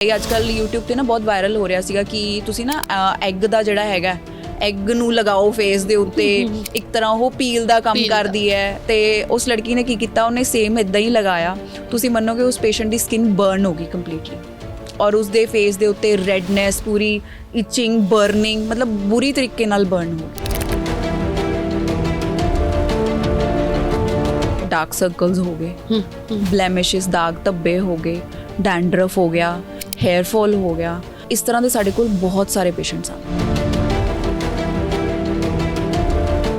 ਇਹ ਅੱਜ ਕੱਲ YouTube ਤੇ ਨਾ ਬਹੁਤ ਵਾਇਰਲ ਹੋ ਰਿਹਾ ਸੀਗਾ ਕਿ ਤੁਸੀਂ ਨਾ ਐਗ ਦਾ ਜਿਹੜਾ ਹੈਗਾ ਐਗ ਨੂੰ ਲਗਾਓ ਫੇਸ ਦੇ ਉੱਤੇ ਇੱਕ ਤਰ੍ਹਾਂ ਉਹ ਪੀਲ ਦਾ ਕੰਮ Peel ਦਾ। ਕਰਦੀ ਹੈ ਤੇ ਉਸ ਲੜਕੀ ਨੇ ਕੀ ਕੀਤਾ ਉਹਨੇ ਸੇਮ ਇਦਾਂ ਹੀ ਲਗਾਇਆ। ਤੁਸੀਂ ਮੰਨੋਗੇ ਉਸ ਪੇਸ਼ੈਂਟ ਦੀ ਸਕਿਨ ਬਰਨ ਹੋ ਗਈ ਕੰਪਲੀਟਲੀ ਔਰ ਉਸ ਦੇ ਫੇਸ ਦੇ ਉੱਤੇ ਰੈਡਨੈਸ ਪੂਰੀ ਇਚਿੰਗ ਬਰਨਿੰਗ ਮਤਲਬ ਬੁਰੀ ਤਰੀਕੇ ਨਾਲ ਬਰਨ ਹੋ ਗਈ। ਡਾਰਕ ਸਰਕਲਸ ਹੋ ਗਏ ਹੂੰ ਹੂੰ। ਬਲੈਮਿਸ਼ਸ ਦਾਗ ਧੱਬੇ ਹੋ ਗਏ ਡੈਂਡਰਫ ਹੋ ਗਿਆ ਹੇਅਰ ਫਾਲ ਹੋ ਗਿਆ। ਇਸ ਤਰ੍ਹਾਂ ਦੇ ਸਾਡੇ ਕੋਲ ਬਹੁਤ ਸਾਰੇ ਪੇਸ਼ੈਂਟਸ ਹਨ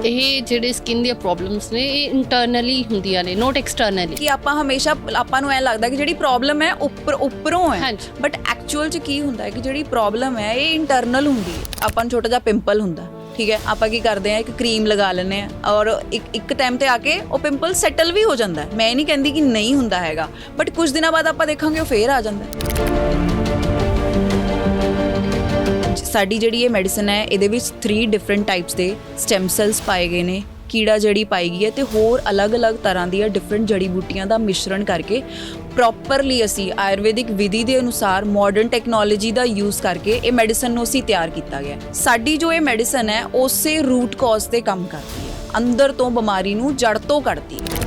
ਇਹ ਜਿਹੜੇ ਸਕਿਨ ਦੀਆਂ ਪ੍ਰੋਬਲਮਸ ਨੇ ਇਹ ਇੰਟਰਨਲੀ ਹੁੰਦੀਆਂ ਨੇ ਨੋਟ ਐਕਸਟਰਨਲੀ ਕਿ ਆਪਾਂ ਹਮੇਸ਼ਾ ਆਪਾਂ ਨੂੰ ਐ ਲੱਗਦਾ ਕਿ ਜਿਹੜੀ ਪ੍ਰੋਬਲਮ ਹੈ ਉੱਪਰ ਉੱਪਰੋਂ ਹੈ। ਬਟ ਐਕਚੁਅਲ ਚ ਕੀ ਹੁੰਦਾ ਹੈ ਕਿ ਜਿਹੜੀ ਪ੍ਰੋਬਲਮ ਹੈ ਇਹ ਇੰਟਰਨਲ ਹੁੰਦੀ ਹੈ। ਆਪਾਂ ਨੂੰ ਛੋਟਾ ਜਿਹਾ ਪਿੰਪਲ ਹੁੰਦਾ। ਠੀਕ ਹੈ? ਆਪਾਂ ਕੀ ਕਰਦੇ ਆ ਇੱਕ ਕਰੀਮ ਲਗਾ ਲੈਂਦੇ ਆ ਔਰ ਇੱਕ ਇੱਕ ਟਾਈਮ ਤੇ ਆ ਕੇ ਉਹ ਪਿੰਪਲ ਸੈਟਲ ਵੀ ਹੋ ਜਾਂਦਾ ਮੈਂ ਇਹ ਨਹੀਂ ਕਹਿੰਦੀ ਕਿ ਨਹੀਂ ਹੁੰਦਾ ਹੈਗਾ। ਬਟ ਕੁਝ ਦਿਨਾਂ ਬਾਅਦ ਆਪਾਂ ਦੇਖਾਂਗੇ ਉਹ ਫੇਰ ਆ ਜਾਂਦਾ ਹੈ। ਸਾਡੀ ਜਿਹੜੀ ਇਹ ਮੈਡੀਸਨ ਹੈ, ਇਹਦੇ ਵਿੱਚ 3 ਡਿਫਰੈਂਟ ਟਾਈਪਸ ਦੇ ਸਟੈਮ ਸੈਲਸ ਪਾਏ ਗਏ ਨੇ, ਕੀੜਾ ਜੜੀ ਪਾਈ ਗਈ ਹੈ ਤੇ ਹੋਰ ਅਲੱਗ-ਅਲੱਗ ਤਰ੍ਹਾਂ ਦੀਆਂ ਡਿਫਰੈਂਟ ਜੜੀ ਬੂਟੀਆਂ ਦਾ ਮਿਸ਼ਰਣ ਕਰਕੇ ਪ੍ਰੋਪਰਲੀ ਅਸੀਂ ਆਯੁਰਵੈਦਿਕ ਵਿਧੀ ਦੇ ਅਨੁਸਾਰ ਮਾਡਰਨ ਟੈਕਨੋਲੋਜੀ ਦਾ ਯੂਜ਼ ਕਰਕੇ ਇਹ ਮੈਡੀਸਨ ਨੂੰ ਅਸੀਂ ਤਿਆਰ ਕੀਤਾ ਗਿਆ ਸਾਡੀ ਜੋ ਇਹ ਮੈਡੀਸਨ ਹੈ, ਉਸੇ ਰੂਟ ਕਾਜ਼ ਤੇ ਕੰਮ ਕਰਦੀ ਹੈ। ਅੰਦਰ ਤੋਂ ਬਿਮਾਰੀ ਨੂੰ ਜੜ ਤੋਂ ਕੱਢਦੀ ਹੈ।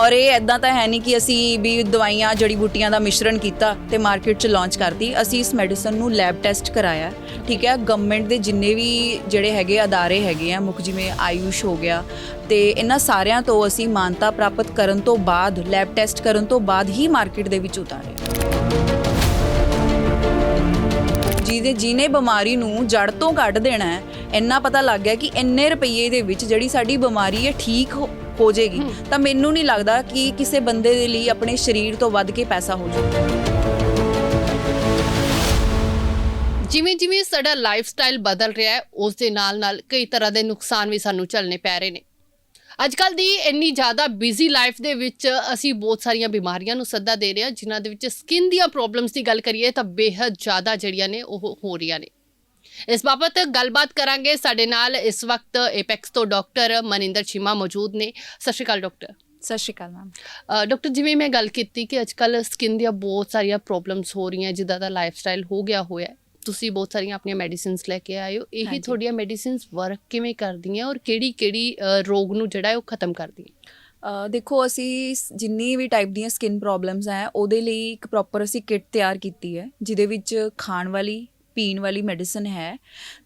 ਔਰ ਇਹ ਐਦਾਂ ਤਾਂ ਹੈ ਨਹੀਂ ਕਿ ਅਸੀਂ ਵੀ ਦਵਾਈਆਂ, ਜੜੀ ਬੂਟੀਆਂ ਦਾ ਮਿਸ਼ਰਣ ਕੀਤਾ ਤੇ ਮਾਰਕੀਟ 'ਚ ਲਾਂਚ ਕਰਤੀ। ਅਸੀਂ ਇਸ ਮੈਡੀਸਨ ਨੂੰ ਲੈਬ ਟੈਸਟ ਕਰਾਇਆ। ਠੀਕ ਹੈ ਗਵਰਨਮੈਂਟ ਦੇ ਜਿੰਨੇ ਵੀ ਜਿਹੜੇ ਹੈਗੇ ਅਦਾਰੇ ਹੈਗੇ ਆ, ਮੁੱਖ ਜਿਵੇਂ ਆਯੂਸ਼ ਹੋ ਗਿਆ, ਤੇ ਇਹਨਾਂ ਸਾਰਿਆਂ ਤੋਂ ਅਸੀਂ ਮਾਨਤਾ ਪ੍ਰਾਪਤ ਕਰਨ ਤੋਂ ਬਾਅਦ ਲੈਬ ਟੈਸਟ ਕਰਨ ਤੋਂ ਬਾਅਦ ਹੀ ਮਾਰਕੀਟ ਦੇ ਵਿੱਚ ਉਤਾਰੇ। ਜਿਹਦੇ ਜਿਹਨੇ ਬਿਮਾਰੀ ਨੂੰ ਜੜ ਤੋਂ ਕੱਢ ਦੇਣਾ ਹੈ, ਇੰਨਾ ਪਤਾ ਲੱਗ ਗਿਆ ਕਿ ਇੰਨੇ ਰੁਪਏ ਦੇ ਵਿੱਚ ਜਿਹੜੀ ਸਾਡੀ ਬਿਮਾਰੀ ਹੈ, ਠੀਕ ਹੋ ਹੋ ਜਾਏਗੀ, ਤਾਂ ਮੈਨੂੰ ਨਹੀਂ ਲੱਗਦਾ ਕਿ ਕਿਸੇ ਬੰਦੇ ਦੇ ਲਈ ਆਪਣੇ ਸਰੀਰ ਤੋਂ ਵੱਧ ਕੇ ਪੈਸਾ ਹੋ ਜਾਊਗਾ ਜਿਵੇਂ ਜਿਵੇਂ ਸਾਡਾ ਲਾਈਫ ਸਟਾਈਲ ਬਦਲ ਰਿਹਾ ਹੈ, ਉਸ ਦੇ ਨਾਲ ਨਾਲ ਕਈ ਤਰ੍ਹਾਂ ਦੇ ਨੁਕਸਾਨ ਵੀ ਸਾਨੂੰ ਝੱਲਣੇ ਪੈ ਰਹੇ ਨੇ। ਅੱਜ ਕੱਲ ਦੀ ਇੰਨੀ ਜ਼ਿਆਦਾ ਬਿਜ਼ੀ ਲਾਈਫ ਦੇ ਵਿੱਚ ਅਸੀਂ ਬਹੁਤ ਸਾਰੀਆਂ ਬਿਮਾਰੀਆਂ ਨੂੰ ਸੱਦਾ ਦੇ ਰਹੇ ਹਾਂ, ਜਿਨ੍ਹਾਂ ਦੇ ਵਿੱਚ ਸਕਿਨ ਦੀਆਂ ਪ੍ਰੋਬਲਮਸ ਦੀ ਗੱਲ ਕਰੀਏ ਤਾਂ ਬੇहद ਜ਼ਿਆਦਾ ਜਿਹੜੀਆਂ ਨੇ ਉਹ ਹੋ ਰਹੀਆਂ ਨੇ। ਇਸ ਬਾਬਤ ਗੱਲਬਾਤ ਕਰਾਂਗੇ। ਸਾਡੇ ਨਾਲ ਇਸ ਵਕਤ ਐਪੈਕਸ ਤੋਂ ਡਾਕਟਰ ਮਨਿੰਦਰ ਚੀਮਾ ਮੌਜੂਦ ਨੇ। ਸਤਿ ਸ਼੍ਰੀ ਅਕਾਲ ਡਾਕਟਰ। ਸਤਿ ਸ਼੍ਰੀ ਅਕਾਲ ਮੈਮ। ਡਾਕਟਰ ਜਿਵੇਂ ਮੈਂ ਗੱਲ ਕੀਤੀ ਕਿ ਅੱਜ ਕੱਲ ਸਕਿਨ ਦੀਆਂ ਬਹੁਤ ਸਾਰੀਆਂ ਪ੍ਰੋਬਲਮਸ ਹੋ ਰਹੀਆਂ ਜਿੱਦਾਂ ਦਾ ਲਾਈਫ ਸਟਾਈਲ ਹੋ ਗਿਆ ਹੋਇਆ। ਤੁਸੀਂ ਬਹੁਤ ਸਾਰੀਆਂ ਆਪਣੀਆਂ ਮੈਡੀਸਿਨਸ ਲੈ ਕੇ ਆਏ ਹੋ। ਇਹੀ। ਤੁਹਾਡੀਆਂ ਮੈਡੀਸਿਨਸ ਵਰਕ ਕਿਵੇਂ ਕਰਦੀਆਂ ਔਰ ਕਿਹੜੀ ਕਿਹੜੀ ਰੋਗ ਨੂੰ ਜਿਹੜਾ ਹੈ ਉਹ ਖਤਮ ਕਰਦੀਆਂ? ਦੇਖੋ ਅਸੀਂ ਜਿੰਨੀ ਵੀ ਟਾਈਪ ਦੀਆਂ ਸਕਿਨ ਪ੍ਰੋਬਲਮਸ ਹੈ ਉਹਦੇ ਲਈ ਇੱਕ ਪ੍ਰੋਪਰ ਅਸੀਂ ਕਿਟ ਤਿਆਰ ਕੀਤੀ ਹੈ ਜਿਹਦੇ ਵਿੱਚ ਖਾਣ ਵਾਲੀ ਪੀਣ ਵਾਲੀ ਮੈਡੀਸਨ ਹੈ।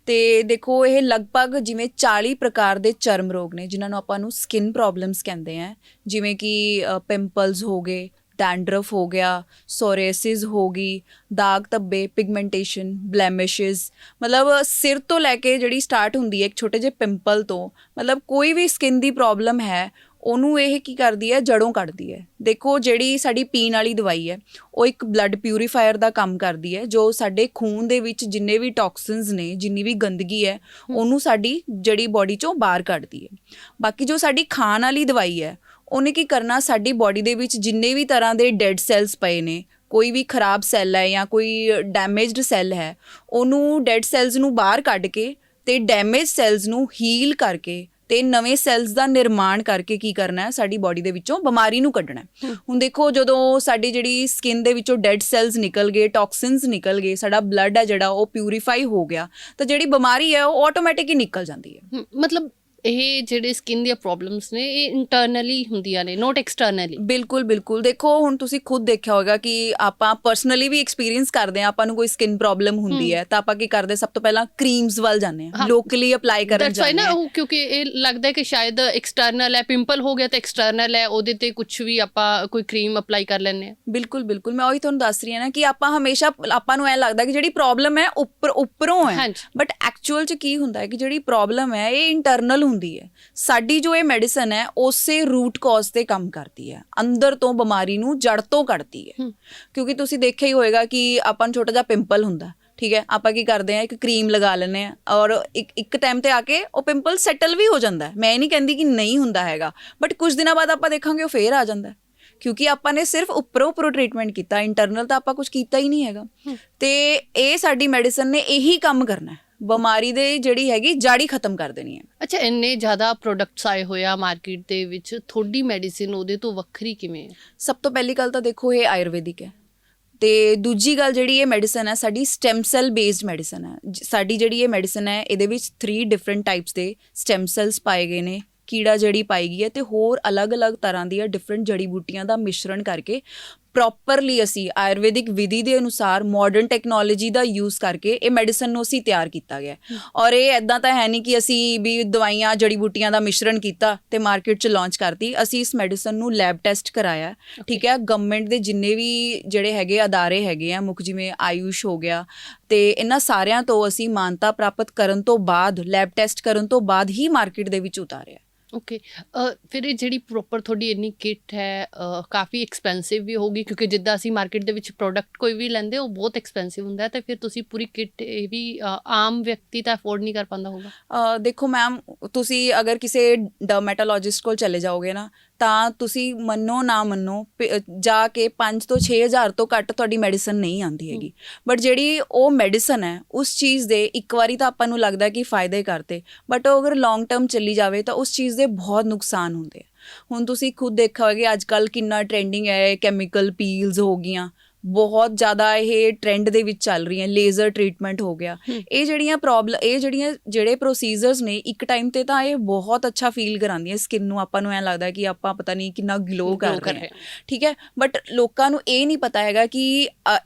ਤੇ ਦੇਖੋ, ਇਹ ਲਗਭਗ ਜਿਵੇਂ 40 ਪ੍ਰਕਾਰ ਦੇ ਚਰਮ ਰੋਗ ਨੇ, ਜਿਨ੍ਹਾਂ ਨੂੰ ਆਪਾਂ ਨੂੰ ਸਕਿਨ ਪ੍ਰੋਬਲਮਸ ਕਹਿੰਦੇ ਆ। ਜਿਵੇਂ ਕਿ ਪਿੰਪਲਸ ਹੋ ਗਏ ਡੈਂਡਰਫ ਹੋ ਗਿਆ ਸੋਰੀਅਸਿਸ ਹੋ ਗਈ ਦਾਗ ਧੱਬੇ ਪਿਗਮੈਂਟੇਸ਼ਨ ਬਲੈਮਿਸ਼ਸ ਮਤਲਬ ਸਿਰ ਤੋਂ ਲੈ ਕੇ ਜਿਹੜੀ ਸਟਾਰਟ ਹੁੰਦੀ ਹੈ ਇੱਕ ਛੋਟੇ ਜਿਹੇ ਪਿੰਪਲ ਤੋਂ ਮਤਲਬ ਕੋਈ ਵੀ ਸਕਿਨ ਦੀ ਪ੍ਰੋਬਲਮ ਹੈ ਉਹਨੂੰ ਇਹ ਕੀ ਕਰਦੀ ਹੈ ਜੜੋਂ ਕੱਢਦੀ ਹੈ। ਦੇਖੋ ਜਿਹੜੀ ਸਾਡੀ ਪੀਣ ਵਾਲੀ ਦਵਾਈ ਹੈ ਉਹ ਇੱਕ ਬਲੱਡ ਪਿਊਰੀਫਾਇਰ ਦਾ ਕੰਮ ਕਰਦੀ ਹੈ ਜੋ ਸਾਡੇ ਖੂਨ ਦੇ ਵਿੱਚ ਜਿੰਨੇ ਵੀ ਟੌਕਸਿਨਸ ਨੇ ਜਿੰਨੀ ਵੀ ਗੰਦਗੀ ਹੈ ਉਹਨੂੰ ਸਾਡੀ ਜਿਹੜੀ ਬਾਡੀ ਚੋਂ ਬਾਹਰ ਕੱਢਦੀ ਹੈ। ਬਾਕੀ ਜੋ ਸਾਡੀ ਖਾਣ ਵਾਲੀ ਦਵਾਈ ਹੈ ਉਹਨੇ ਕੀ ਕਰਨਾ ਸਾਡੀ ਬਾਡੀ ਦੇ ਵਿੱਚ ਜਿੰਨੇ ਵੀ ਤਰ੍ਹਾਂ ਦੇ ਡੈਡ ਸੈਲਸ ਪਏ ਨੇ ਕੋਈ ਵੀ ਖਰਾਬ ਸੈੱਲ ਹੈ ਜਾਂ ਕੋਈ ਡੈਮੇਜਡ ਸੈੱਲ ਹੈ ਉਹਨੂੰ ਡੈਡ ਸੈਲਸ ਨੂੰ ਬਾਹਰ ਕੱਢ ਕੇ ਤੇ ਡੈਮੇਜ ਸੈਲਸ ਨੂੰ ਹੀਲ ਕਰਕੇ ਤੇ ਨਵੇਂ ਸੈਲਸ ਦਾ ਨਿਰਮਾਣ ਕਰਕੇ ਕੀ ਕਰਨਾ ਹੈ ਸਾਡੀ ਬਾਡੀ ਦੇ ਵਿੱਚੋਂ ਬਿਮਾਰੀ ਨੂੰ ਕੱਢਣਾ ਹੁਣ ਦੇਖੋ ਜਦੋਂ ਸਾਡੀ ਜਿਹੜੀ ਸਕਿਨ ਦੇ ਵਿੱਚੋਂ ਡੈਡ ਸੈਲਸ ਨਿਕਲ ਗਏ ਟੌਕਸਿਨਸ ਨਿਕਲ ਗਏ ਸਾਡਾ ਬਲੱਡ ਹੈ ਜਿਹੜਾ ਉਹ ਪਿਊਰੀਫਾਈ ਹੋ ਗਿਆ ਤਾਂ ਜਿਹੜੀ ਬਿਮਾਰੀ ਹੈ ਉਹ ਆਟੋਮੈਟਿਕ ਹੀ ਨਿਕਲ ਜਾਂਦੀ ਹੈ ਮਤਲਬ ਇਹ ਜਿਹੜੇ ਸਕਿਨ ਦੀਆਂ ਪ੍ਰੋਬਲਮਸ ਨੇ ਇਹ ਇੰਟਰਨਲੀ ਹੁੰਦੀਆਂ ਨੇ ਨੋਟ ਐਕਸਟਰਨਲੀ ਬਿਲਕੁਲ ਬਿਲਕੁਲ। ਦੇਖੋ ਹੁਣ ਤੁਸੀਂ ਖੁਦ ਦੇਖਿਆ ਹੋਵੇਗਾ ਕਿ ਆਪਾਂ ਪਰਸਨਲੀ ਵੀ ਐਕਸਪੀਰੀਅੰਸ ਕਰਦੇ ਆ ਆਪਾਂ ਨੂੰ ਕੋਈ ਸਕਿਨ ਪ੍ਰੋਬਲਮ ਹੁੰਦੀ ਹੈ। ਤਾਂ ਆਪਾਂ ਕੀ ਕਰਦੇ ਸਭ ਤੋਂ ਪਹਿਲਾਂ ਕਰੀਮਸ ਵੱਲ ਜਾਂਦੇ ਆ। ਲੋਕਲੀ ਅਪਲਾਈ ਕਰਨ ਦੈਟਸ ਵਾਈ ਜਾਂਦੇ ਨਾ ਆ ਉਹ ਕਿਉਂਕਿ ਇਹ ਲੱਗਦਾ ਹੈ ਕਿ ਸ਼ਾਇਦ ਐਕਸਟਰਨਲ ਹੈ ਪਿੰਪਲ ਹੋ ਗਿਆ ਤਾਂ ਐਕਸਟਰਨਲ ਹੈ ਉਹਦੇ ਤੇ ਕੁਝ ਵੀ ਆਪਾਂ ਕੋਈ ਕਰੀਮ ਅਪਲਾਈ ਕਰ ਲੈਂਦੇ ਆ ਬਿਲਕੁਲ ਬਿਲਕੁਲ। ਮੈਂ ਉਹੀ ਤੁਹਾਨੂੰ ਦੱਸ ਰਹੀ ਹਾਂ ਨਾ ਕਿ ਆਪਾਂ ਹਮੇਸ਼ਾ ਆਪਾਂ ਨੂੰ ਐ ਲੱਗਦਾ ਕਿ ਜਿਹੜੀ ਪ੍ਰੋਬਲਮ ਹੈ ਉੱਪਰ ਉੱਪਰੋਂ ਹੈ। ਬਟ ਐਕਚੁਅਲ ਚ ਕੀ ਹੁੰਦਾ ਹੈ ਕਿ ਜਿਹੜੀ ਪ੍ਰੋਬਲਮ ਹੈ ਇਹ ਇੰਟਰਨਲ ਹੁੰਦੀ ਹੈ। ਸਾਡੀ ਜੋ ਇਹ ਮੈਡੀਸਨ ਹੈ ਉਸੇ ਰੂਟ ਕਾਜ਼ ਤੇ ਕੰਮ ਕਰਦੀ ਹੈ। ਅੰਦਰ ਤੋਂ ਬਿਮਾਰੀ ਨੂੰ ਜੜ ਤੋਂ ਕੱਢਦੀ ਹੈ। ਕਿਉਂਕਿ ਤੁਸੀਂ ਦੇਖਿਆ ਹੀ ਹੋਵੇਗਾ ਕਿ ਆਪਾਂ ਨੂੰ ਛੋਟਾ ਜਿਹਾ ਪਿੰਪਲ ਹੁੰਦਾ ਠੀਕ ਹੈ? ਆਪਾਂ ਕੀ ਕਰਦੇ ਆ ਇੱਕ ਕਰੀਮ ਲਗਾ ਲੈਂਦੇ ਆ ਔਰ ਇੱਕ ਇੱਕ ਟਾਈਮ ਤੇ ਆ ਕੇ ਉਹ ਪਿੰਪਲ ਸੈਟਲ ਵੀ ਹੋ ਜਾਂਦਾ ਹੈ। ਮੈਂ ਇਹ ਨਹੀਂ ਕਹਿੰਦੀ ਕਿ ਨਹੀਂ ਹੁੰਦਾ ਹੈਗਾ ਬਟ ਕੁਝ ਦਿਨਾਂ ਬਾਅਦ ਆਪਾਂ ਦੇਖਾਂਗੇ ਉਹ ਫੇਰ ਆ ਜਾਂਦਾ ਕਿਉਂਕਿ ਆਪਾਂ ਨੇ ਸਿਰਫ ਉੱਪਰੋਂ ਉੱਪਰੋਂ ਟ੍ਰੀਟਮੈਂਟ ਕੀਤਾ ਇੰਟਰਨਲ ਤਾਂ ਆਪਾਂ ਕੁਝ ਕੀਤਾ ਹੀ ਨਹੀਂ ਹੈਗਾ। ਤੇ ਇਹ ਸਾਡੀ ਮੈਡੀਸਨ ਨੇ ਇਹੀ ਕੰਮ ਕਰਨਾ ਹੈ। ਬਿਮਾਰੀ ਦੇ ਜਿਹੜੀ ਹੈਗੀ ਜੜ ਖਤਮ ਕਰ ਦੇਣੀ ਹੈ। ਅੱਛਾ ਇੰਨੇ ਜ਼ਿਆਦਾ ਪ੍ਰੋਡਕਟਸ ਆਏ ਹੋਏ ਆ ਮਾਰਕੀਟ ਦੇ ਵਿੱਚ ਤੁਹਾਡੀ ਮੈਡੀਸਿਨ ਉਹਦੇ ਤੋਂ ਵੱਖਰੀ ਕਿਵੇਂ ਹੈ? ਸਭ ਤੋਂ ਪਹਿਲੀ ਗੱਲ ਤਾਂ ਦੇਖੋ ਇਹ ਆਯੁਰਵੈਦਿਕ ਹੈ। ਤੇ ਦੂਜੀ ਗੱਲ ਜਿਹੜੀ ਇਹ ਮੈਡੀਸਨ ਹੈ ਸਾਡੀ ਸਟੈਮ ਸੈਲ ਬੇਸਡ ਮੈਡੀਸਨ ਹੈ। ਜ- ਸਾਡੀ ਜਿਹੜੀ ਇਹ ਮੈਡੀਸਨ ਹੈ ਇਹਦੇ ਵਿੱਚ 3 ਡਿਫਰੈਂਟ ਟਾਈਪਸ ਦੇ ਸਟੈਮ ਸੈਲਸ ਪਾਏ ਗਏ ਨੇ। ਕੀੜਾ ਜੜੀ ਪਾਈ ਗਈ ਹੈ ਤੇ ਹੋਰ ਅਲੱਗ-ਅਲੱਗ ਤਰ੍ਹਾਂ ਦੀਆਂ ਡਿਫਰੈਂਟ ਜੜੀ ਬੂਟੀਆਂ ਦਾ ਮਿਸ਼ਰਣ ਕਰਕੇ ਪ੍ਰੋਪਰਲੀ ਅਸੀਂ ਆਯੁਰਵੈਦਿਕ ਵਿਧੀ ਦੇ ਅਨੁਸਾਰ ਮਾਡਰਨ ਟੈਕਨੋਲੋਜੀ ਦਾ ਯੂਜ਼ ਕਰਕੇ ਇਹ ਮੈਡੀਸਨ ਨੂੰ ਅਸੀਂ ਤਿਆਰ ਕੀਤਾ ਗਿਆ ਹੈ। ਔਰ ਇਹ ਐਦਾਂ ਤਾਂ ਹੈ ਨਹੀਂ ਕਿ ਅਸੀਂ ਵੀ ਦਵਾਈਆਂ, ਜੜੀ ਬੂਟੀਆਂ ਦਾ ਮਿਸ਼ਰਣ ਕੀਤਾ ਤੇ ਮਾਰਕੀਟ 'ਚ ਲਾਂਚ ਕਰਤੀ ਅਸੀਂ ਇਸ ਮੈਡੀਸਨ ਨੂੰ ਲੈਬ ਟੈਸਟ ਕਰਾਇਆ ਹੈ। ਠੀਕ ਹੈ ਗਵਰਨਮੈਂਟ ਦੇ ਜਿੰਨੇ ਵੀ ਜਿਹੜੇ ਹੈਗੇ ਅਦਾਰੇ ਹੈਗੇ ਆ, ਮੁੱਖ ਜਿਵੇਂ ਆਯੂਸ਼ ਹੋ ਗਿਆ ਤੇ ਇਹਨਾਂ ਸਾਰਿਆਂ ਤੋਂ ਅਸੀਂ ਮਾਨਤਾ ਪ੍ਰਾਪਤ ਕਰਨ ਤੋਂ ਬਾਅਦ ਲੈਬ ਟੈਸਟ ਕਰਨ ਤੋਂ ਬਾਅਦ ਹੀ ਮਾਰਕੀਟ ਦੇ ਵਿੱਚ ਉਤਾਰਿਆ। ਓਕੇ ਫਿਰ ਇਹ ਜਿਹੜੀ ਪ੍ਰੋਪਰ ਤੁਹਾਡੀ ਇੰਨੀ ਕਿੱਟ ਹੈ ਕਾਫੀ ਐਕਸਪੈਂਸਿਵ ਵੀ ਹੋਗੀ ਕਿਉਂਕਿ ਜਿੱਦਾਂ ਅਸੀਂ ਮਾਰਕੀਟ ਦੇ ਵਿੱਚ ਪ੍ਰੋਡਕਟ ਕੋਈ ਵੀ ਲੈਂਦੇ ਉਹ ਬਹੁਤ ਐਕਸਪੈਂਸਿਵ ਹੁੰਦਾ ਹੈ ਤੇ ਫਿਰ ਤੁਸੀਂ ਪੂਰੀ ਕਿੱਟ ਇਹ ਵੀ ਆਮ ਵਿਅਕਤੀ ਤਾਂ ਅਫੋਰਡ ਨਹੀਂ ਕਰ ਪਾਉਂਦਾ ਹੋਊਗਾ? ਅ, ਦੇਖੋ ਮੈਮ ਤੁਸੀਂ ਅਗਰ ਕਿਸੇ ਡਰਮੈਟੋਲੋਜਿਸਟ ਕੋਲ ਚਲੇ ਜਾਓਗੇ ਨਾ ਤਾਂ ਤੁਸੀਂ ਮੰਨੋ ਨਾ ਮੰਨੋ ਪ- ਜਾ ਕੇ 5 ਤੋਂ 6000 ਤੋਂ ਘੱਟ ਤੁਹਾਡੀ ਮੈਡੀਸਨ ਨਹੀਂ ਆਂਦੀ ਹੈਗੀ। ਬਟ ਜਿਹੜੀ ਉਹ ਮੈਡੀਸਨ ਹੈ ਉਸ ਚੀਜ਼ ਦੇ ਇੱਕ ਵਾਰੀ ਤਾਂ ਆਪਾਂ ਨੂੰ ਲੱਗਦਾ ਕਿ ਫਾਇਦੇ ਕਰਤੇ। ਬਟ ਉਹ ਅਗਰ ਲੌਂਗ ਟਰਮ ਚੱਲੀ ਜਾਵੇ ਤਾਂ ਉਸ ਚੀਜ਼ ਦੇ ਬਹੁਤ ਨੁਕਸਾਨ ਹੁੰਦੇ ਆ। ਹੁਣ ਤੁਸੀਂ ਖੁਦ ਦੇਖਿਆ ਹੋਵੇਗਾ ਅੱਜ ਕੱਲ ਕਿੰਨਾ ਟ੍ਰੈਂਡਿੰਗ ਹੈ ਕੈਮੀਕਲ ਪੀਲਸ ਹੋ ਗਈਆਂ। ਬਹੁਤ ਜ਼ਿਆਦਾ ਇਹ ਟ੍ਰੈਂਡ ਦੇ ਵਿੱਚ ਚੱਲ ਰਹੀਆਂ ਲੇਜ਼ਰ ਟ੍ਰੀਟਮੈਂਟ ਹੋ ਗਿਆ। ਇਹ ਜਿਹੜੀਆਂ ਪ੍ਰੋਬਲਮ ਇਹ ਜਿਹੜੀਆਂ ਜਿਹੜੇ ਪ੍ਰੋਸੀਜਰਸ ਨੇ ਇੱਕ ਟਾਈਮ ਤੇ ਤਾਂ ਇਹ ਬਹੁਤ ਅੱਛਾ ਫੀਲ ਕਰਾਉਂਦੀਆਂ ਸਕਿਨ ਨੂੰ। ਆਪਾਂ ਨੂੰ ਐ ਲੱਗਦਾ ਕਿ ਆਪਾਂ ਪਤਾ ਨਹੀਂ ਕਿੰਨਾ ਗਲੋ ਕਰ ਰਹੇ ਹਾਂ। ਠੀਕ ਹੈ? ਬਟ ਲੋਕਾਂ ਨੂੰ ਇਹ ਨਹੀਂ ਪਤਾ ਹੈਗਾ ਕਿ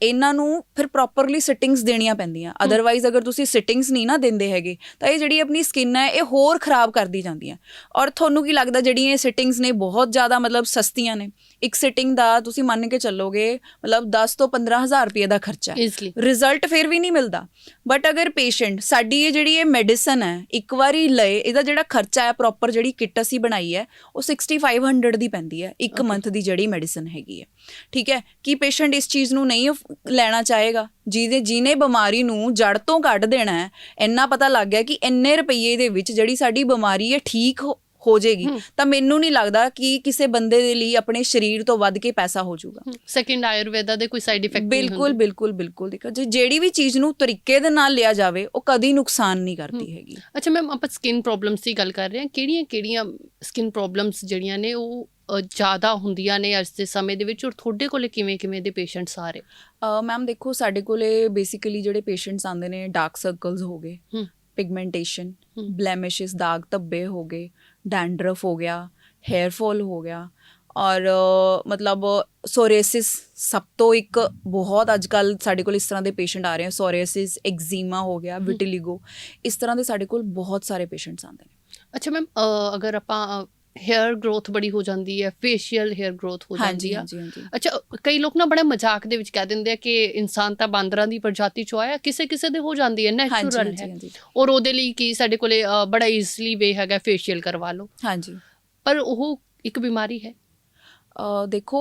ਇਹਨਾਂ ਨੂੰ ਫਿਰ ਪ੍ਰੋਪਰਲੀ ਸਿਟਿੰਗਸ ਦੇਣੀਆਂ ਪੈਂਦੀਆਂ। ਅਦਰਵਾਈਜ਼ ਅਗਰ ਤੁਸੀਂ ਸਿਟਿੰਗਸ ਨਹੀਂ ਨਾ ਦਿੰਦੇ ਹੈਗੇ ਤਾਂ ਇਹ ਜਿਹੜੀ ਆਪਣੀ ਸਕਿਨ ਹੈ ਇਹ ਹੋਰ ਖਰਾਬ ਕਰਦੀ ਜਾਂਦੀਆਂ। ਔਰ ਤੁਹਾਨੂੰ ਕੀ ਲੱਗਦਾ ਜਿਹੜੀਆਂ ਇਹ ਸਿਟਿੰਗਸ ਨੇ ਬਹੁਤ ਜ਼ਿਆਦਾ ਮਤਲਬ ਸਸਤੀਆਂ ਨੇ? ਇੱਕ ਸਿਟਿੰਗ ਦਾ ਤੁਸੀਂ ਮੰਨ ਕੇ ਚੱਲੋਗੇ ਮਤਲਬ 10 ਤੋਂ 15000 ਰੁਪਏ ਦਾ ਖਰਚਾ ਹੈ। ਰਿਜ਼ਲਟ ਫਿਰ ਵੀ ਨਹੀਂ ਮਿਲਦਾ। ਬਟ ਅਗਰ ਪੇਸ਼ੈਂਟ ਸਾਡੀ ਇਹ ਜਿਹੜੀ ਇਹ ਮੈਡੀਸਨ ਹੈ ਇੱਕ ਵਾਰੀ ਲਏ ਇਹਦਾ ਜਿਹੜਾ ਖਰਚਾ ਹੈ ਪ੍ਰੋਪਰ ਜਿਹੜੀ ਕਿੱਟ ਅਸੀਂ ਬਣਾਈ ਹੈ ਉਹ 6500 ਦੀ ਪੈਂਦੀ ਹੈ ਇੱਕ. ਮੰਥ ਦੀ ਜਿਹੜੀ ਮੈਡੀਸਨ ਹੈਗੀ ਹੈ। ਠੀਕ ਹੈ? ਕੀ ਪੇਸ਼ੈਂਟ ਇਸ ਚੀਜ਼ ਨੂੰ ਨਹੀਂ ਲੈਣਾ ਚਾਹੇਗਾ? ਜਿਹਦੇ ਜਿਹਨੇ ਬਿਮਾਰੀ ਨੂੰ ਜੜ ਤੋਂ ਕੱਢ ਦੇਣਾ ਹੈ ਇੰਨਾ ਪਤਾ ਲੱਗ ਗਿਆ ਕਿ ਇੰਨੇ ਰੁਪਏ ਦੇ ਵਿੱਚ ਜਿਹੜੀ ਸਾਡੀ ਬਿਮਾਰੀ ਹੈ ਠੀਕ ਹੋ- ਹਮ। ਤਾਂ ਮੈਨੂੰ ਨਹੀਂ ਲੱਗਦਾ ਕਿ ਕਿਸੇ ਬੰਦੇ ਦੇ ਲਈ ਆਪਣੇ ਸਰੀਰ ਤੋਂ ਵੱਧ ਕੇ ਪੈਸਾ ਹੋ ਜਾਊਗਾ। ਸੈਕਿੰਡ ਆਯੁਰਵੇਦਾ ਦੇ ਕੋਈ ਸਾਈਡ ਇਫੈਕਟ ਨਹੀਂ ਬਿਲਕੁਲ ਬਿਲਕੁਲ ਬਿਲਕੁਲ। ਦੇਖੋ ਜੇ ਜਿਹੜੀ ਵੀ ਚੀਜ਼ ਨੂੰ ਤਰੀਕੇ ਦੇ ਨਾਲ ਲਿਆ ਜਾਵੇ ਉਹ ਕਦੀ ਨੁਕਸਾਨ ਨਹੀਂ ਕਰਦੀ ਹੈਗੀ। ਅੱਛਾ ਮੈਮ ਆਪਾਂ ਸਕਿਨ ਪ੍ਰੋਬਲਮਸ ਦੀ ਗੱਲ ਕਰ ਰਹੇ ਹਾਂ। ਕਿਹੜੀਆਂ ਕਿਹੜੀਆਂ ਸਕਿਨ ਪ੍ਰੋਬਲਮਸ ਜਿਹੜੀਆਂ ਨੇ ਉਹ ਜ਼ਿਆਦਾ ਹੁੰਦੀਆਂ ਨੇ ਅੱਜ ਦੇ ਸਮੇਂ ਦੇ ਵਿੱਚ? ਔਰ ਤੁਹਾਡੇ ਕੋਲੇ ਕਿਵੇਂ ਕਿਵੇਂ ਦੇ ਪੇਸ਼ੈਂਟਸ ਆ ਰਹੇ? ਮੈਮ ਦੇਖੋ ਸਾਡੇ ਕੋਲੇ ਬੇਸਿਕਲੀ ਜਿਹੜੇ ਪੇਸ਼ੈਂਟਸ ਆਉਂਦੇ ਨੇ ਡਾਰਕ ਸਰਕਲਸ ਹੋ ਗਏ। ਪਿਗਮੈਂਟੇਸ਼ਨ। ਬਲੈਮਿਸ਼ਸ ਦਾਗ ਧੱਬੇ ਹੋ ਗਏ ਡੈਂਡਰਫ ਹੋ ਗਿਆ हेयर फॉल ਹੋ ਗਿਆ ਔਰ ਅ, ਮਤਲਬ ਸੋਰੀਅਸਿਸ ਸਭ ਤੋਂ ਇੱਕ ਬਹੁਤ ਅੱਜ ਕੱਲ ਸਾਡੇ ਕੋਲ ਇਸ ਤਰ੍ਹਾਂ ਦੇ ਪੇਸ਼ੈਂਟ ਆ ਰਹੇ ਹਨ ਸੋਰੀਅਸਿਸ ਐਗਜ਼ੀਮਾ ਹੋ ਗਿਆ ਵਿਟਿਲਿਗੋ ਇਸ ਤਰ੍ਹਾਂ ਦੇ ਸਾਡੇ ਕੋਲ ਬਹੁਤ ਸਾਰੇ ਪੇਸ਼ੈਂਟਸ ਆਉਂਦੇ ਨੇ ਅੱਛਾ ਮੈਮ ਅਗਰ ਆਪਾਂ ਹੇਅਰ ਗਰੋਥ ਬੜੀ ਹੋ ਜਾਂਦੀ ਹੈ ਫੇਸ਼ੀਅਲ ਹੇਅਰ ਗਰੋਥ ਹੋ ਜਾਂਦੀ ਆ। ਅੱਛਾ ਕਈ ਲੋਕ ਨਾ ਬੜਾ ਮਜ਼ਾਕ ਦੇ ਵਿੱਚ ਕਹਿ ਦਿੰਦੇ ਆ ਕਿ ਇਨਸਾਨ ਤਾਂ ਬਾਂਦਰਾਂ ਦੀ ਪ੍ਰਜਾਤੀ ਚੋਂ ਆਇਆ ਕਿਸੇ ਕਿਸੇ ਦੇ ਹੋ ਜਾਂਦੀ ਹੈ ਨੈਚੁਰਲ ਹੈ। ਔਰ ਉਹਦੇ ਲਈ ਕੀ ਸਾਡੇ ਕੋਲੇ ਬੜਾ ਈਜ਼ੀਲੀ ਵੇ ਹੈਗਾ ਫੇਸ਼ੀਅਲ ਕਰਵਾ ਲਓ। ਹਾਂਜੀ। ਪਰ ਉਹ ਇੱਕ ਬਿਮਾਰੀ ਹੈ। ਦੇਖੋ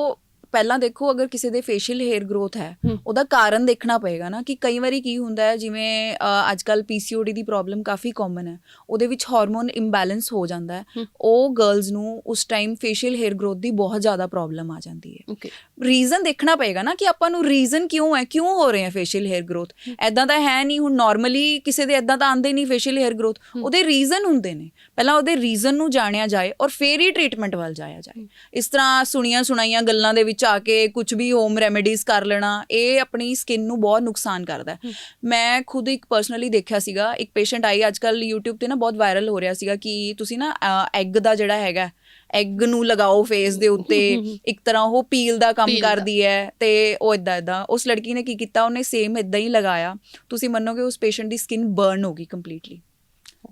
ਪਹਿਲਾਂ ਦੇਖੋ ਅਗਰ ਕਿਸੇ ਦੇ ਫੇਸ਼ੀਅਲ ਹੇਅਰ ਗਰੋਥ ਹੈ। ਉਹਦਾ ਕਾਰਨ ਦੇਖਣਾ ਪਏਗਾ ਨਾ ਕਿ ਕਈ ਵਾਰੀ ਕੀ ਹੁੰਦਾ ਹੈ ਜਿਵੇਂ ਅੱਜ ਕੱਲ ਪੀਸੀਓਡੀ ਦੀ ਪ੍ਰੋਬਲਮ ਕਾਫੀ ਕਾਮਨ ਹੈ। ਉਹਦੇ ਵਿੱਚ ਹਾਰਮੋਨ ਇੰਬੈਲੈਂਸ ਹੋ ਜਾਂਦਾ ਹੈ। ਉਹ ਗਰਲਸ ਨੂੰ ਉਸ ਟਾਈਮ ਫੇਸ਼ੀਅਲ ਹੇਅਰ ਗਰੋਥ ਦੀ ਬਹੁਤ ਜ਼ਿਆਦਾ ਪ੍ਰੋਬਲਮ ਆ ਜਾਂਦੀ ਹੈ। ਰੀਜ਼ਨ ਦੇਖਣਾ ਪਏਗਾ ਨਾ ਕਿ ਆਪਾਂ ਨੂੰ ਰੀਜ਼ਨ ਕਿਉਂ ਹੈ ਕਿਉਂ ਹੋ ਰਹੇ ਹੈ ਫੇਸ਼ੀਅਲ ਹੇਅਰ ਗਰੋਥ ਐਦਾਂ ਤਾਂ ਹੈ ਨਹੀਂ ਹੁਣ ਨਾਰਮਲੀ ਕਿਸੇ ਦੇ ਐਦਾਂ ਤਾਂ ਆਂਦੇ ਨਹੀਂ ਫੇਸ਼ੀਅਲ ਹੇਅਰ ਗਰੋਥ ਉਹਦੇ ਰੀਜ਼ਨ ਹੁੰਦੇ ਨੇ। ਪਹਿਲਾਂ ਉਹਦੇ ਰੀਜ਼ਨ ਨੂੰ ਜਾਣਿਆ ਜਾਏ ਔਰ ਫੇਰ ਹੀ ਟ੍ਰੀਟਮੈਂਟ ਵੱਲ ਜਾਇਆ ਜਾਏ। ਇਸ ਤਰ੍ਹਾਂ ਸੁਣੀਆਂ ਸੁਣਾਈਆਂ ਗੱਲਾਂ ਦੇ ਵਿੱਚ ਆ ਕੇ ਕੁਝ ਵੀ ਹੋਮ ਰੈਮੇਡੀਜ਼ ਕਰ ਲੈਣਾ ਇਹ ਆਪਣੀ ਸਕਿਨ ਨੂੰ ਬਹੁਤ ਨੁਕਸਾਨ ਕਰਦਾ ਮੈਂ ਖੁਦ ਇੱਕ ਪਰਸਨਲੀ ਦੇਖਿਆ ਸੀਗਾ ਇੱਕ ਪੇਸ਼ੈਂਟ ਆਈ ਅੱਜ ਕੱਲ YouTube ਤੇ ਨਾ ਬਹੁਤ ਵਾਇਰਲ ਹੋ ਰਿਹਾ ਸੀਗਾ ਕਿ ਤੁਸੀਂ ਨਾ ਐਗ ਦਾ ਜਿਹੜਾ ਹੈਗਾ ਐਗ ਨੂੰ ਲਗਾਓ ਫੇਸ ਦੇ ਉੱਤੇ ਇੱਕ ਤਰ੍ਹਾਂ ਉਹ ਪੀਲ ਦਾ ਕੰਮ। ਕਰਦੀ ਹੈ ਤੇ ਉਹ ਇਦਾਂ ਇਦਾਂ ਉਸ ਲੜਕੀ ਨੇ ਕੀ ਕੀਤਾ ਉਹਨੇ ਸੇਮ ਇਦਾਂ ਹੀ ਲਗਾਇਆ। ਤੁਸੀਂ ਮੰਨੋਗੇ ਉਸ ਪੇਸ਼ੈਂਟ ਦੀ ਸਕਿਨ ਬਰਨ ਹੋ ਗਈ ਕੰਪਲੀਟਲੀ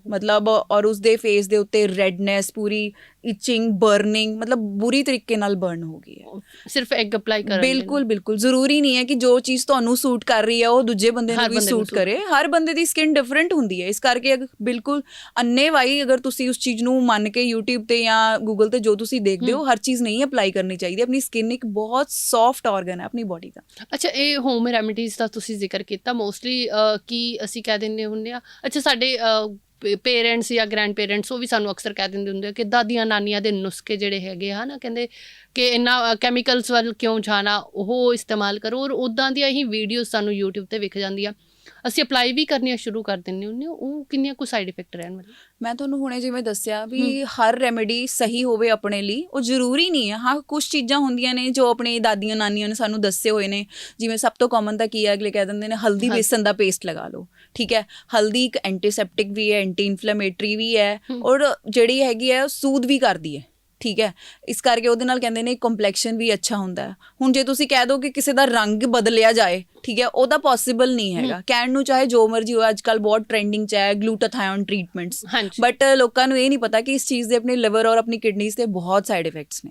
ਮਤਲਬ ਔਰ ਉਸ ਦੇ ਫੇਸ ਦੇ ਉੱਤੇ ਰੈਡਨੈਸ ਪੂਰੀ ਇਚਿੰਗ ਬਰਨਿੰਗ ਮਤਲਬ ਬੁਰੀ ਤਰੀਕੇ ਨਾਲ ਬਰਨ ਹੋ ਗਈ ਹੈ। ਸਿਰਫ ਐਗ ਅਪਲਾਈ ਕਰਨ। ਬਿਲਕੁਲ ਬਿਲਕੁਲ। ਜ਼ਰੂਰੀ ਨਹੀਂ ਹੈ ਕਿ ਜੋ ਚੀਜ਼ ਤੁਹਾਨੂੰ ਸੂਟ ਕਰ ਰਹੀ ਹੈ ਉਹ ਦੂਜੇ ਬੰਦੇ ਨੂੰ ਵੀ ਸੂਟ ਕਰੇ। ਹਰ ਬੰਦੇ ਦੀ ਸਕਿਨ ਡਿਫਰੈਂਟ ਹੁੰਦੀ ਹੈ। ਇਸ ਕਰਕੇ ਬਿਲਕੁਲ ਅੰਨੇਵਾਈ ਅਗਰ ਤੁਸੀਂ ਉਸ ਚੀਜ਼ ਨੂੰ ਮੰਨ ਕੇ YouTube ਤੇ ਜਾਂ Google ਤੇ ਜੋ ਤੁਸੀਂ ਦੇਖਦੇ ਹੋ ਹਰ ਚੀਜ਼ ਨਹੀਂ ਅਪਲਾਈ ਕਰਨੀ ਚਾਹੀਦੀ। ਆਪਣੀ ਸਕਿਨ ਇੱਕ ਬਹੁਤ ਸੌਫਟ ਆਰਗਨ ਹੈ ਆਪਣੀ ਬਾਡੀ ਦਾ। ਅੱਛਾ ਇਹ ਹੋਮ ਰੈਮੇਡੀਜ਼ ਦਾ ਤੁਸੀਂ ਜ਼ਿਕਰ ਕੀਤਾ। ਮੋਸਟਲੀ ਕੀ ਅਸੀਂ ਕਹਿ ਦਿੰਦੇ ਹੁੰਦੇ ਆ। ਅੱਛਾ ਸਾਡੇ ਪੇਰੈਂਟਸ ਜਾਂ ਗ੍ਰੈਂਡ ਪੇਰੈਂਟਸ ਉਹ ਵੀ ਸਾਨੂੰ ਅਕਸਰ ਕਹਿ ਦਿੰਦੇ ਹੁੰਦੇ ਆ ਕਿ ਦਾਦੀਆਂ ਨਾਨੀਆਂ ਦੇ ਨੁਸਖੇ ਜਿਹੜੇ ਹੈਗੇ ਆ ਨਾ, ਕਹਿੰਦੇ ਕਿ ਇੰਨਾ ਕੈਮੀਕਲਸ ਵੱਲ ਕਿਉਂ ਜਾਣਾ, ਉਹ ਇਸਤੇਮਾਲ ਕਰੋ ਔਰ ਉਦਾਂ ਦੀਆਂ ਹੀ ਵੀਡੀਓਜ਼ ਸਾਨੂੰ YouTube ਤੇ ਵਿਖ ਜਾਂਦੀਆਂ। ਅਸੀਂ ਅਪਲਾਈ ਵੀ ਕਰਨੀਆਂ ਸ਼ੁਰੂ ਕਰ ਦਿੰਨੇ ਹੁੰਦੇ ਹਾਂ, ਉਹ ਕਿੰਨੀਆਂ ਕੁ ਸਾਈਡ ਇਫੈਕਟ ਰਹਿਣ ਵਾਲੇ ਮੈਂ ਤੁਹਾਨੂੰ ਹੁਣੇ ਜਿਵੇਂ ਦੱਸਿਆ ਵੀ ਹਰ ਰੈਮੇਡੀ ਸਹੀ ਹੋਵੇ ਆਪਣੇ ਲਈ ਉਹ ਜ਼ਰੂਰੀ ਨਹੀਂ ਹੈ ਹਾਂ ਕੁਝ ਚੀਜ਼ਾਂ ਹੁੰਦੀਆਂ ਨੇ ਜੋ ਆਪਣੇ ਦਾਦੀਆਂ ਨਾਨੀਆਂ ਨੇ ਸਾਨੂੰ ਦੱਸੇ ਹੋਏ ਨੇ। ਜਿਵੇਂ ਸਭ ਤੋਂ ਕਾਮਨ ਤਾਂ ਕੀ ਹੈ ਅਗਲੇ ਕਹਿ ਦਿੰਦੇ ਨੇ ਹਲਦੀ। ਬੇਸਨ ਦਾ ਪੇਸਟ ਲਗਾ ਲਓ ਠੀਕ ਹੈ? ਹਲਦੀ ਇੱਕ ਐਂਟੀਸੈਪਟਿਕ ਵੀ ਹੈ ਐਂਟੀ ਇਨਫਲੇਮੇਟਰੀ ਵੀ ਹੈ। ਔਰ ਜਿਹੜੀ ਹੈਗੀ ਹੈ ਉਹ ਸੂਦ ਵੀ ਕਰਦੀ ਹੈ। ਠੀਕ ਹੈ? ਇਸ ਕਰਕੇ ਉਹਦੇ ਨਾਲ ਕਹਿੰਦੇ ਨੇ ਕੰਪਲੈਕਸ਼ਨ ਵੀ ਅੱਛਾ ਹੁੰਦਾ ਹੈ। ਹੁਣ ਜੇ ਤੁਸੀਂ ਕਹਿ ਦੋ ਕਿ ਕਿਸੇ ਦਾ ਰੰਗ ਬਦਲਿਆ ਜਾਏ ਠੀਕ ਹੈ ਉਹ ਤਾਂ ਪੋਸੀਬਲ ਨਹੀਂ ਹੈਗਾ। ਕਹਿਣ ਨੂੰ ਚਾਹੇ ਜੋ ਮਰਜ਼ੀ ਹੋਵੇ ਅੱਜਕੱਲ ਬਹੁਤ ਟ੍ਰੈਂਡਿੰਗ ਚ ਹੈ ਗਲੂਟਾਥਾਇਨ ਟ੍ਰੀਟਮੈਂਟਸ ਬਟ ਲੋਕਾਂ ਨੂੰ ਇਹ ਨਹੀਂ ਪਤਾ ਕਿ ਇਸ ਚੀਜ਼ ਦੇ ਆਪਣੇ ਲਿਵਰ ਔਰ ਆਪਣੀ ਕਿਡਨੀਜ਼ ਤੇ ਬਹੁਤ ਸਾਈਡ ਇਫੈਕਟਸ ਨੇ।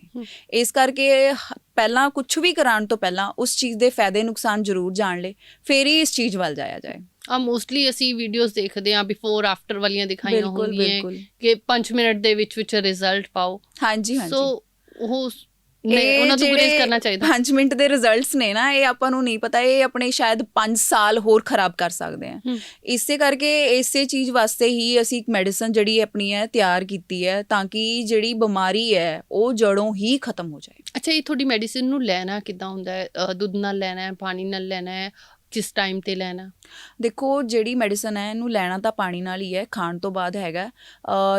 ਇਸ ਕਰਕੇ ਹ- ਪਹਿਲਾਂ ਕੁਝ ਵੀ ਕਰਾਉਣ ਤੋਂ ਪਹਿਲਾਂ ਉਸ ਚੀਜ਼ ਦੇ ਫਾਇਦੇ ਨੁਕਸਾਨ ਜ਼ਰੂਰ ਜਾਣ ਲੈ ਫਿਰ ਹੀ ਇਸ ਚੀਜ਼ ਵੱਲ ਜਾਇਆ ਜਾਏ। ਆ ਮੋਸਟਲੀ ਅਸੀਂ ਵੀਡੀਓਜ਼ ਦੇਖਦੇ ਹਾਂ ਬਿਫੋਰ ਆਫਟਰ ਵਾਲੀਆਂ ਦਿਖਾਈਆਂ ਹੁੰਦੀਆਂ ਕਿ 5 ਮਿੰਟ ਦੇ ਵਿੱਚ ਵਿੱਚ ਰਿਜ਼ਲਟ ਪਾਓ। ਹਾਂਜੀ ਹਾਂਜੀ। ਸੋ ਉਹ ਨਹੀਂ ਉਹਨਾਂ ਤੋਂ ਗੁਰੇਜ਼ ਕਰਨਾ ਚਾਹੀਦਾ। 5 ਮਿੰਟ ਦੇ ਰਿਜ਼ਲਟਸ ਨੇ ਨਾ ਇਹ ਆਪਾਂ ਨੂੰ ਨਹੀਂ ਪਤਾ ਇਹ ਆਪਣੇ ਸ਼ਾਇਦ 5 ਸਾਲ ਹੋਰ ਖਰਾਬ ਕਰ ਸਕਦੇ ਆ। ਇਸੇ ਕਰਕੇ ਇਸੇ ਚੀਜ਼ ਵਾਸਤੇ ਹੀ ਅਸੀਂ ਇੱਕ ਮੈਡੀਸਨ ਜਿਹੜੀ ਆਪਣੀ ਹੈ ਤਿਆਰ ਕੀਤੀ ਹੈ ਤਾਂ ਕਿ ਜਿਹੜੀ ਬਿਮਾਰੀ ਹੈ ਉਹ ਜੜੋਂ ਹੀ ਖਤਮ ਹੋ ਜਾਏ। ਅੱਛਾ ਇਹ ਤੁਹਾਡੀ ਮੈਡੀਸਿਨ ਨੂੰ ਲੈਣਾ ਕਿੱਦਾਂ ਹੁੰਦਾ ਹੈ? ਦੁੱਧ ਨਾਲ ਲੈਣਾ ਹੈ ਪਾਣੀ ਨਾਲ ਲੈਣਾ ਹੈ ਕਿਸ ਟਾਈਮ ਤੇ ਲੈਣਾ? ਦੇਖੋ ਜਿਹੜੀ ਮੈਡੀਸਨ ਹੈ ਇਹਨੂੰ ਲੈਣਾ ਤਾਂ ਪਾਣੀ ਨਾਲ ਹੀ ਹੈ ਖਾਣ ਤੋਂ ਬਾਅਦ ਹੈਗਾ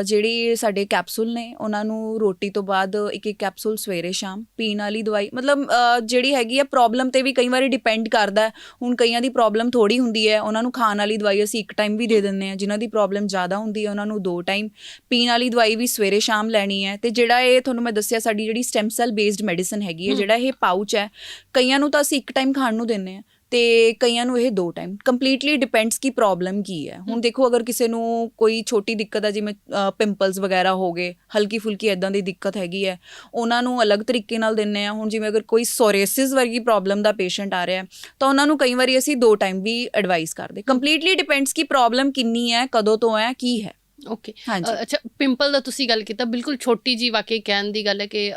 ਜਿਹੜੀ ਸਾਡੇ ਕੈਪਸੂਲ ਨੇ ਉਹਨਾਂ ਨੂੰ ਰੋਟੀ ਤੋਂ ਬਾਅਦ ਇੱਕ ਇੱਕ ਕੈਪਸੂਲ ਸਵੇਰੇ ਸ਼ਾਮ ਪੀਣ ਵਾਲੀ ਦਵਾਈ ਮਤਲਬ ਜਿਹੜੀ ਹੈਗੀ ਹੈ ਪ੍ਰੋਬਲਮ ਤੇ ਵੀ ਕਈ ਵਾਰੀ ਡਿਪੈਂਡ ਕਰਦਾ। ਹੁਣ ਕਈਆਂ ਦੀ ਪ੍ਰੋਬਲਮ ਥੋੜੀ ਹੁੰਦੀ ਹੈ ਉਹਨਾਂ ਨੂੰ ਖਾਣ ਵਾਲੀ ਦਵਾਈ ਅਸੀਂ ਇੱਕ ਟਾਈਮ ਵੀ ਦੇ ਦਿੰਦੇ ਹਾਂ। ਜਿਨ੍ਹਾਂ ਦੀ ਪ੍ਰੋਬਲਮ ਜ਼ਿਆਦਾ ਹੁੰਦੀ ਹੈ ਉਹਨਾਂ ਨੂੰ ਦੋ ਟਾਈਮ ਪੀਣ ਵਾਲੀ ਦਵਾਈ ਵੀ ਸਵੇਰੇ ਸ਼ਾਮ ਲੈਣੀ ਹੈ। ਤੇ ਜਿਹੜਾ ਇਹ ਤੁਹਾਨੂੰ ਮੈਂ ਦੱਸਿਆ ਸਾਡੀ ਜਿਹੜੀ ਸਟੈਮ ਸੈਲ ਬੇਸਡ ਮੈਡੀਸਨ ਹੈਗੀ ਹੈ। ਜਿਹੜਾ ਇਹ ਪਾਊਚ ਹੈ ਕਈਆਂ ਨੂੰ ਤਾਂ ਅਸੀਂ ਇੱਕ ਟਾਈਮ ਖਾਣ ਨੂੰ ਦਿੰਦੇ ਹਾਂ। ਤੇ ਕਈਆਂ ਨੂੰ ਇਹ ਦੋ ਟਾਈਮ ਕੰਪਲੀਟਲੀ ਡਿਪੈਂਡਸ ਕੀ ਪ੍ਰੋਬਲਮ ਕੀ ਹੈ। ਹੁਣ ਦੇਖੋ ਅਗਰ ਕਿਸੇ ਨੂੰ ਕੋਈ ਛੋਟੀ ਦਿੱਕਤ ਹੈ ਜਿਵੇਂ ਪਿੰਪਲਸ ਵਗੈਰਾ ਹੋ ਗਏ ਹਲਕੀ ਫੁਲਕੀ ਇਦਾਂ ਦੀ ਦਿੱਕਤ ਹੈਗੀ ਹੈ ਉਹਨਾਂ ਨੂੰ ਅਲੱਗ ਤਰੀਕੇ ਨਾਲ ਦਿੰਨੇ ਆ। ਹੁਣ ਜਿਵੇਂ ਅਗਰ ਕੋਈ ਸੋਰੀਸਿਸ ਵਰਗੀ ਪ੍ਰੋਬਲਮ ਦਾ ਪੇਸ਼ੈਂਟ ਆ ਰਿਹਾ ਹੈ, ਤਾਂ ਉਹਨਾਂ ਨੂੰ ਕਈ ਵਾਰੀ ਅਸੀਂ ਦੋ ਟਾਈਮ ਵੀ ਐਡਵਾਈਸ ਕਰਦੇ। ਕੰਪਲੀਟਲੀ ਡਿਪੈਂਡਸ ਕੀ ਪ੍ਰੋਬਲਮ ਕਿੰਨੀ ਹੈ ਕਦੋਂ ਤੋਂ ਹੈ ਕੀ ਹੈ। ਓਕੇ ਅੱਛਾ ਪਿੰਪਲ ਦਾ ਤੁਸੀਂ ਗੱਲ ਕੀਤਾ ਬਿਲਕੁਲ ਛੋਟੀ ਜੀ ਵਾਕਈ ਕਹਿਣ ਦੀ ਗੱਲ ਹੈ ਕਿ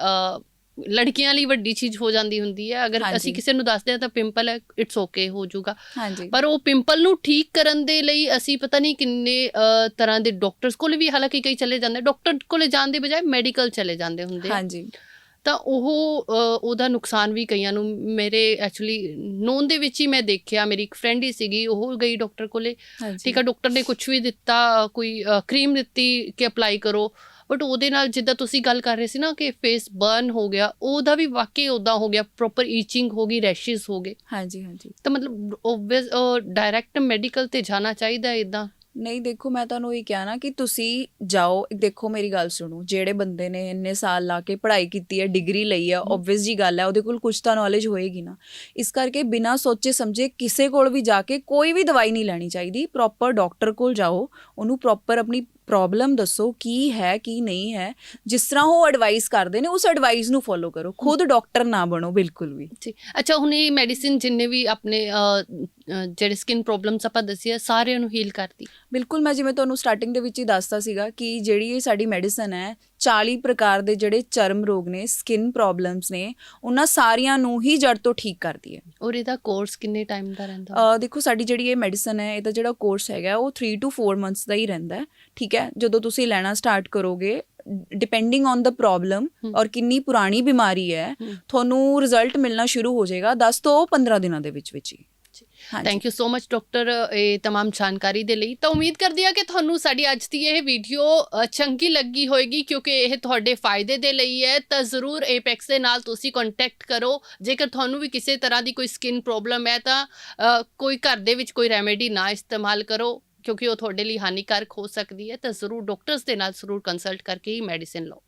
ਲੜਕੀਆਂ ਲਈ ਵੱਡੀ ਚੀਜ਼ ਹੋ ਜਾਂਦੀ ਹੁੰਦੀ ਹੈ। ਅਗਰ। ਅਸੀਂ ਕਿਸੇ ਨੂੰ ਦੱਸਦੇ ਹਾਂ ਤਾਂ ਪਿੰਪਲ ਹੈ ਇਟਸ ਓਕੇ ਹੋ ਜਾਊਗਾ। ਪਰ ਉਹ ਪਿੰਪਲ ਨੂੰ ਠੀਕ ਕਰਨ ਦੇ ਲਈ ਅਸੀਂ ਪਤਾ ਨਹੀਂ ਕਿੰਨੇ ਤਰ੍ਹਾਂ ਦੇ ਡਾਕਟਰਸ ਕੋਲ ਵੀ ਹਾਲਾਂਕਿ ਕਈ ਚਲੇ ਜਾਂਦੇ ਡਾਕਟਰ ਕੋਲੇ ਜਾਣ ਦੇ ਬਜਾਏ ਮੈਡੀਕਲ ਚਲੇ ਜਾਂਦੇ ਹੁੰਦੇ ਆ। ਹਾਂਜੀ। ਤਾਂ ਉਹ ਉਹਦਾ ਨੁਕਸਾਨ ਵੀ ਕਈਆਂ ਨੂੰ ਮੇਰੇ ਐਕਚੁਅਲੀ ਨੋਨ ਦੇ ਵਿੱਚ ਹੀ ਮੈਂ ਦੇਖਿਆ। ਮੇਰੀ ਇੱਕ ਫਰੈਂਡ ਹੀ ਸੀਗੀ ਉਹ ਗਈ ਡਾਕਟਰ ਕੋਲੇ। ਠੀਕ ਆ ਡਾਕਟਰ ਨੇ ਕੁਝ ਵੀ ਦਿੱਤਾ ਕੋਈ ਕਰੀਮ ਦਿੱਤੀ ਕਿ ਅਪਲਾਈ ਕਰੋ। ਬਟ ਉਹਦੇ ਨਾਲ ਜਿੱਦਾਂ ਤੁਸੀਂ ਗੱਲ ਕਰ ਰਹੇ ਸੀ ਨਾ ਕਿ ਫੇਸ ਬਰਨ ਹੋ ਗਿਆ ਉਹਦਾ ਵੀ ਵਾਕਈ ਉਦਾਂ ਹੋ ਗਿਆ ਪ੍ਰੋਪਰ ਈਚਿੰਗ ਹੋ ਗਈ ਰੈਸ਼ਸ ਹੋ ਗਏ। ਹਾਂਜੀ ਹਾਂਜੀ। ਤਾਂ ਮਤਲਬ ਓਬਵੀਅਸ ਡਾਇਰੈਕਟ ਮੈਡੀਕਲ ਤੇ ਜਾਣਾ ਚਾਹੀਦਾ ਇਦਾਂ ਨਹੀਂ ਦੇਖੋ ਮੈਂ ਤੁਹਾਨੂੰ ਇਹ ਕਿਹਾ ਨਾ ਕਿ ਤੁਸੀਂ ਜਾਓ ਦੇਖੋ ਮੇਰੀ ਗੱਲ ਸੁਣੋ। ਜਿਹੜੇ ਬੰਦੇ ਨੇ ਇੰਨੇ ਸਾਲ ਲਾ ਕੇ ਪੜ੍ਹਾਈ ਕੀਤੀ ਹੈ ਡਿਗਰੀ ਲਈ ਹੈ। ਆਬਵੀਅਸ ਜੀ ਗੱਲ ਹੈ ਉਹਦੇ ਕੋਲ ਕੁਝ ਤਾਂ ਨੌਲੇਜ ਹੋਏਗੀ ਨਾ। ਇਸ ਕਰਕੇ ਬਿਨਾਂ ਸੋਚੇ ਸਮਝੇ ਕਿਸੇ ਕੋਲ ਵੀ ਜਾ ਕੇ ਕੋਈ ਵੀ ਦਵਾਈ ਨਹੀਂ ਲੈਣੀ ਚਾਹੀਦੀ। ਪ੍ਰੋਪਰ ਡਾਕਟਰ ਕੋਲ ਜਾਓ ਉਹਨੂੰ ਪ੍ਰੋਪਰ ਆਪਣੀ ਪ੍ਰੋਬਲਮ ਦੱਸੋ ਕੀ ਹੈ ਕੀ ਨਹੀਂ ਹੈ। ਜਿਸ ਤਰ੍ਹਾਂ ਉਹ ਐਡਵਾਈਸ ਕਰਦੇ ਨੇ ਉਸ ਐਡਵਾਈਸ ਨੂੰ ਫੋਲੋ ਕਰੋ। ਖੁਦ ਡਾਕਟਰ ਨਾ ਬਣੋ ਬਿਲਕੁਲ ਵੀ। ਜੀ। ਅੱਛਾ ਹੁਣ ਇਹ ਮੈਡੀਸਿਨ ਜਿੰਨੇ ਵੀ ਆਪਣੇ ਜਿਹੜੇ ਸਕਿਨ ਪ੍ਰੋਬਲਮਸ ਆਪਾਂ ਦੱਸਿਆ ਸਾਰਿਆਂ ਨੂੰ ਹੀਲ ਕਰਦੀ ਬਿਲਕੁਲ ਮੈਂ ਜਿਵੇਂ ਤੁਹਾਨੂੰ ਸਟਾਰਟਿੰਗ ਦੇ ਵਿੱਚ ਹੀ ਦੱਸਤਾ ਸੀਗਾ ਕਿ ਜਿਹੜੀ ਇਹ ਸਾਡੀ ਮੈਡੀਸਨ ਹੈ 40 ਪ੍ਰਕਾਰ ਦੇ ਜਿਹੜੇ ਚਰਮ ਰੋਗ ਨੇ ਸਕਿਨ ਪ੍ਰੋਬਲਮਸ ਨੇ ਉਹਨਾਂ ਸਾਰੀਆਂ ਨੂੰ ਹੀ ਜੜ ਤੋਂ ਠੀਕ ਕਰਦੀ ਹੈ ਔਰ ਇਹਦਾ ਕੋਰਸ ਕਿੰਨੇ ਟਾਈਮ ਦਾ ਰਹਿੰਦਾ ਅ, ਦੇਖੋ ਸਾਡੀ ਜਿਹੜੀ ਇਹ ਮੈਡੀਸਨ ਹੈ ਇਹਦਾ ਜਿਹੜਾ ਕੋਰਸ ਹੈਗਾ ਉਹ 3 ਟੂ 4 ਮੰਥਸ ਦਾ ਹੀ ਰਹਿੰਦਾ ਹੈ ਠੀਕ ਹੈ ਜਦੋਂ ਤੁਸੀਂ ਲੈਣਾ ਸਟਾਰਟ ਕਰੋਗੇ ਡਿਪੈਂਡਿੰਗ ਔਨ ਦਾ ਪ੍ਰੋਬਲਮ। ਔਰ ਕਿੰਨੀ ਪੁਰਾਣੀ ਬਿਮਾਰੀ ਹੈ। ਤੁਹਾਨੂੰ ਰਿਜ਼ਲਟ ਮਿਲਣਾ ਸ਼ੁਰੂ ਹੋ ਜਾਏਗਾ 10 ਤੋਂ 15 ਦਿਨਾਂ ਦੇ ਵਿੱਚ ਵਿੱਚ ਹੀ thank you so much doctor ਇਹ तमाम ਜਾਣਕਾਰੀ ਦੇ ਲਈ। ਤਾਂ ਉਮੀਦ ਕਰਦੀ ਆ ਕਿ ਤੁਹਾਨੂੰ ਸਾਡੀ ਅੱਜ ਦੀ ਇਹ ਵੀਡੀਓ ਚੰਗੀ ਲੱਗੀ ਹੋਏਗੀ, ਕਿਉਂਕਿ ਇਹ ਤੁਹਾਡੇ ਫਾਇਦੇ ਦੇ ਲਈ ਹੈ। ਤਾਂ ਜ਼ਰੂਰ ਐਪੈਕਸ ਦੇ ਨਾਲ ਤੁਸੀਂ ਕੰਟੈਕਟ ਕਰੋ। ਜੇਕਰ ਤੁਹਾਨੂੰ ਵੀ ਕਿਸੇ ਤਰ੍ਹਾਂ ਦੀ ਕੋਈ ਸਕਿਨ ਪ੍ਰੋਬਲਮ ਹੈ, ਤਾਂ ਕੋਈ ਘਰ ਦੇ ਵਿੱਚ ਕੋਈ ਰੈਮੇਡੀ ਨਾ ਇਸਤੇਮਾਲ ਕਰੋ, ਕਿਉਂਕਿ ਉਹ ਤੁਹਾਡੇ ਲਈ ਹਾਨੀਕਾਰਕ ਹੋ ਸਕਦੀ ਹੈ। ਤਾਂ ਜ਼ਰੂਰ ਡਾਕਟਰਸ ਦੇ ਨਾਲ ਜ਼ਰੂਰ ਕੰਸਲਟ ਕਰਕੇ ਹੀ ਮੈਡੀਸਿਨ ਲਓ।